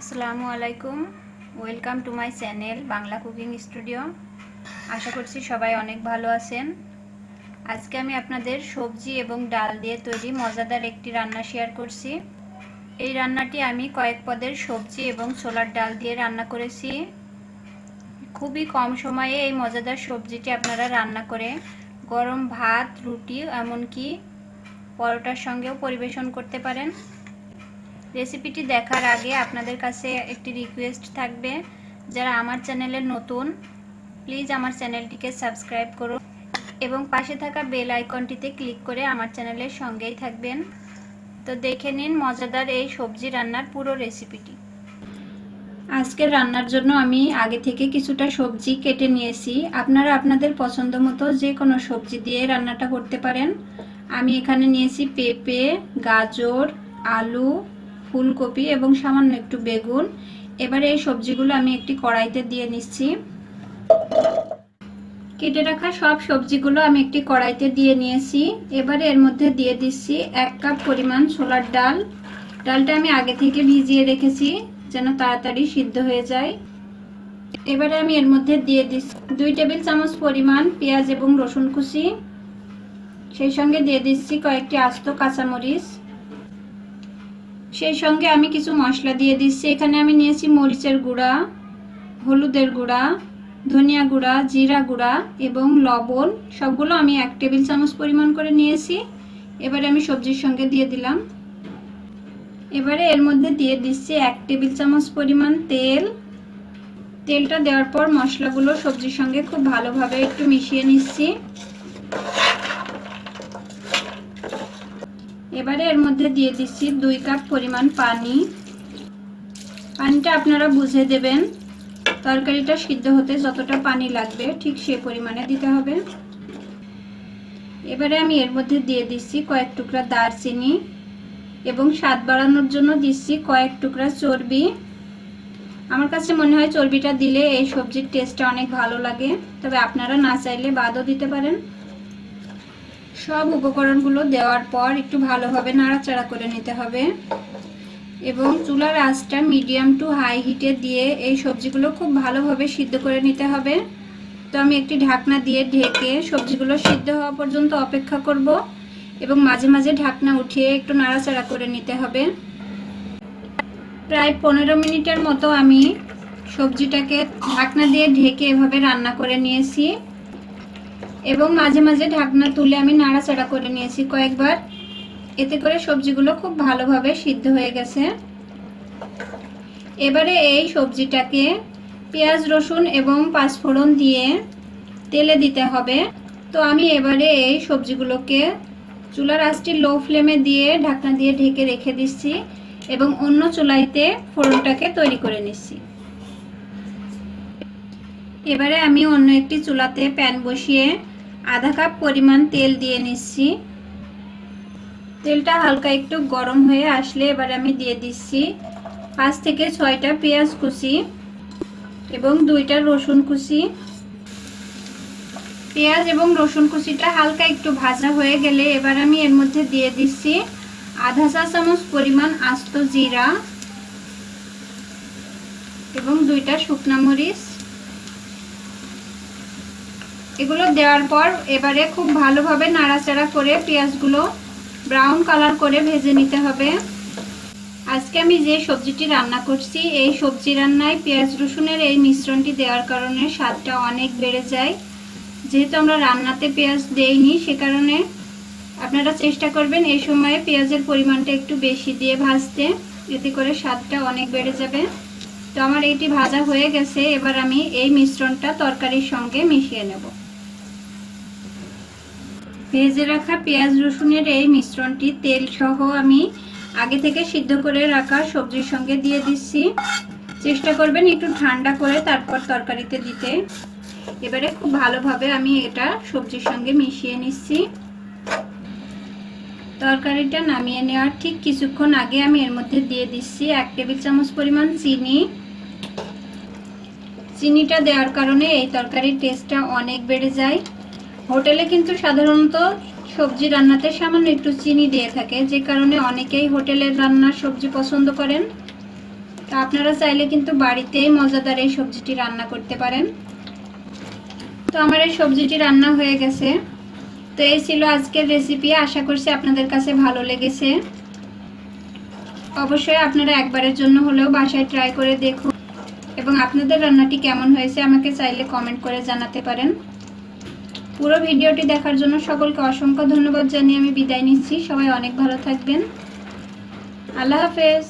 আসসালামু আলাইকুম। Welcome to my channel Bangla cooking studio আশা করছি সবাই অনেক ভালো আছেন। আজকে আমি আপনাদের সবজি এবং ডাল দিয়ে তৈরি মজাদার একটি রান্না শেয়ার করছি। এই রান্নাটি আমি কয়েক পদের সবজি এবং ছোলার ডাল দিয়ে রান্না করেছি। খুবই কম সময়ে এই মজাদার সবজিটি আপনারা রান্না করে গরম ভাত, রুটি, এমনকি পরোটার সঙ্গেও পরিবেশন করতে পারেন। রেসিপিটি দেখার আগে আপনাদের কাছে একটি রিকোয়েস্ট থাকবে। যারা আমার চ্যানেলে নতুন প্লিজ আমার চ্যানেলটিকে সাবস্ক্রাইব করুন এবং পাশে থাকা বেল আইকনটিতে ক্লিক করে আমার চ্যানেলের সঙ্গেই থাকবেন। তো দেখে নিন মজাদার এই সবজি রান্নার পুরো রেসিপিটি আজকের রান্নার জন্য আমি আগে থেকে কিছুটা সবজি কেটে নিয়েছি। আপনারা আপনাদের পছন্দ মতো যে কোনো সবজি দিয়ে রান্নাটা করতে পারেন। আমি এখানে নিয়েছি পেঁপে, গাজর, আলু ফুলকপি এবং সামান্য একটু বেগুন। এবারে এই সবজিগুলো আমি একটি কড়াইতে দিয়ে নিচ্ছি। কেটে রাখা সব সবজিগুলো আমি একটি কড়াইতে দিয়ে নিয়েছি। এবারে এর মধ্যে দিয়ে দিচ্ছি এক কাপ পরিমাণ ছোলার ডাল। ডালটা আমি আগে থেকে ভিজিয়ে রেখেছি যেন তাড়াতাড়ি সিদ্ধ হয়ে যায়। এবারে আমি এর মধ্যে দিয়ে দিচ্ছি দুই টেবিল চামচ পরিমাণ পেঁয়াজ এবং রসুন কুচি। সেই সঙ্গে দিয়ে দিচ্ছি কয়েকটি আস্ত কাঁচামরিচ। সেই সঙ্গে আমি কিছু মশলা দিয়ে দিচ্ছি। এখানে আমি নিয়েছি মরিচের গুঁড়া, হলুদের গুঁড়া, ধনিয়া গুঁড়া, জিরা গুঁড়া এবং লবণ। সবগুলো আমি এক টেবিল চামচ পরিমাণ করে নিয়েছি। এবারে আমি সবজির সঙ্গে দিয়ে দিলাম। এবারে এর মধ্যে দিয়ে দিচ্ছি এক টেবিল চামচ পরিমাণ তেল। তেলটা দেওয়ার পর মশলাগুলো সবজির সঙ্গে খুব ভালোভাবে একটু মিশিয়ে নিচ্ছি। এবারে এর মধ্যে দিয়ে দিচ্ছি দুই কাপ পরিমাণ পানি। পানিটা আপনারা বুঝে দেবেন। তরকারিটা সিদ্ধ হতে যতটা পানি লাগবে, ঠিক সে পরিমাণে দিতে হবে। এবারে আমি এর মধ্যে দিয়ে দিচ্ছি কয়েক টুকরা দারচিনি এবং স্বাদ বাড়ানোর জন্য দিচ্ছি কয়েক টুকরা চর্বি। আমার কাছে মনে হয় চর্বিটা দিলে এই সবজির টেস্টটা অনেক ভালো লাগে, তবে আপনারা না চাইলে বাদও দিতে পারেন। সব উপকরণগুলো দেওয়ার পর একটু ভালোভাবে নাড়াচাড়া করে নিতে হবে। এবং চুলার আঁচটা মিডিয়াম টু হাই হিটে দিয়ে এই সবজিগুলো খুব ভালোভাবে সিদ্ধ করে নিতে হবে। তো আমি একটি ঢাকনা দিয়ে ঢেকে সবজিগুলো সিদ্ধ হওয়া পর্যন্ত অপেক্ষা করব এবং মাঝে মাঝে ঢাকনা উঠিয়ে একটু নাড়াচাড়া করে নিতে হবে। প্রায় পনেরো মিনিটের মতো আমি সবজিটাকে ঢাকনা দিয়ে ঢেকে এভাবে রান্না করে নিয়েছি। এবং মাঝে মাঝে ঢাকনা তুলে আমি নাড়াচাড়া করে নিয়েছি কয়েকবার। এতে করে সবজিগুলো খুব ভালোভাবে সিদ্ধ হয়ে গেছে। এবারে এই সবজিটাকে পেঁয়াজ, রসুন এবং পাঁচফোড়ন দিয়ে তেলে দিতে হবে। তো আমি এবারে এই সবজিগুলোকে চুলার আঁচটি লো ফ্লেমে দিয়ে ঢাকনা দিয়ে ঢেকে রেখে দিচ্ছি এবং অন্য চুলাইতে ফোড়নটাকে তৈরি করে নিচ্ছি। এবারে আমি অন্য একটি চুলাতে প্যান বসিয়ে আধা কাপ পরিমাণ তেল দিয়ে নিচ্ছি। তেলটা হালকা একটু গরম হয়ে আসলে এবার আমি দিয়ে দিচ্ছি পাঁচ থেকে ছয়টা পেঁয়াজ কুচি এবং দুইটা রসুন কুচি। পেঁয়াজ এবং রসুন কুচিটা হালকা একটু ভাজা হয়ে গেলে এবার আমি এর মধ্যে দিয়ে দিচ্ছি আধা চা চামচ পরিমাণ আস্ত জিরা এবং দুইটা শুকনা মরিচ। এগুলো দেওয়ার পর এবারে খুব ভালোভাবে নাড়াচাড়া করে পেঁয়াজগুলো ব্রাউন কালার করে ভেজে নিতে হবে। আজকে আমি যে সবজিটি রান্না করছি, এই সবজি রান্নায় পেঁয়াজ রসুনের এই মিশ্রণটি দেওয়ার কারণে স্বাদটা অনেক বেড়ে যায়। যেহেতু আমরা রান্নাতে পেঁয়াজ দেইনি, সে কারণে আপনারা চেষ্টা করবেন এই সময়ে পেঁয়াজের পরিমাণটা একটু বেশি দিয়ে ভাজতে, এতে করে স্বাদটা অনেক বেড়ে যাবে। তো আমার এটি ভাজা হয়ে গেছে, এবার আমি এই মিশ্রণটা তরকারির সঙ্গে মিশিয়ে নেব। ভেজে রাখা পেঁয়াজ রসুনের এই মিশ্রণটি তেল সহ আমি আগে থেকে সিদ্ধ করে রাখা সবজির সঙ্গে দিয়ে দিচ্ছি। চেষ্টা করবেন একটু ঠান্ডা করে তারপর তরকারিতে দিতে। এবারে খুব ভালোভাবে আমি এটা সবজির সঙ্গে মিশিয়ে নিচ্ছি। তরকারিটা নামিয়ে নেওয়ার ঠিক কিছুক্ষণ আগে আমি এর মধ্যে দিয়ে দিচ্ছি এক টেবিল চামচ পরিমাণ চিনি। চিনিটা দেওয়ার কারণে এই তরকারির টেস্টটা অনেক বেড়ে যায়। হোটেলে কিন্তু সাধারণত সবজি রান্নাতে সামান্য একটু চিনি দিয়ে থাকে, যে কারণে অনেকেই হোটেলের রান্নার সবজি পছন্দ করেন। তো আপনারা চাইলে কিন্তু বাড়িতেই মজাদার এই সবজিটি রান্না করতে পারেন। তো আমার এই সবজিটি রান্না হয়ে গেছে। তো এই ছিল আজকের রেসিপি আশা করছি আপনাদের কাছে ভালো লেগেছে। অবশ্যই আপনারা একবারের জন্য হলেও বাসায় ট্রাই করে দেখুন। এবং আপনাদের রান্নাটি কেমন হয়েছে আমাকে চাইলে কমেন্ট করে জানাতে পারেন। পুরো ভিডিওটি দেখার জন্য সকলকে অসংখ্য ধন্যবাদ জানিয়ে আমি বিদায় নিচ্ছি। সবাই অনেক ভালো থাকবেন। আল্লাহ হাফেজ।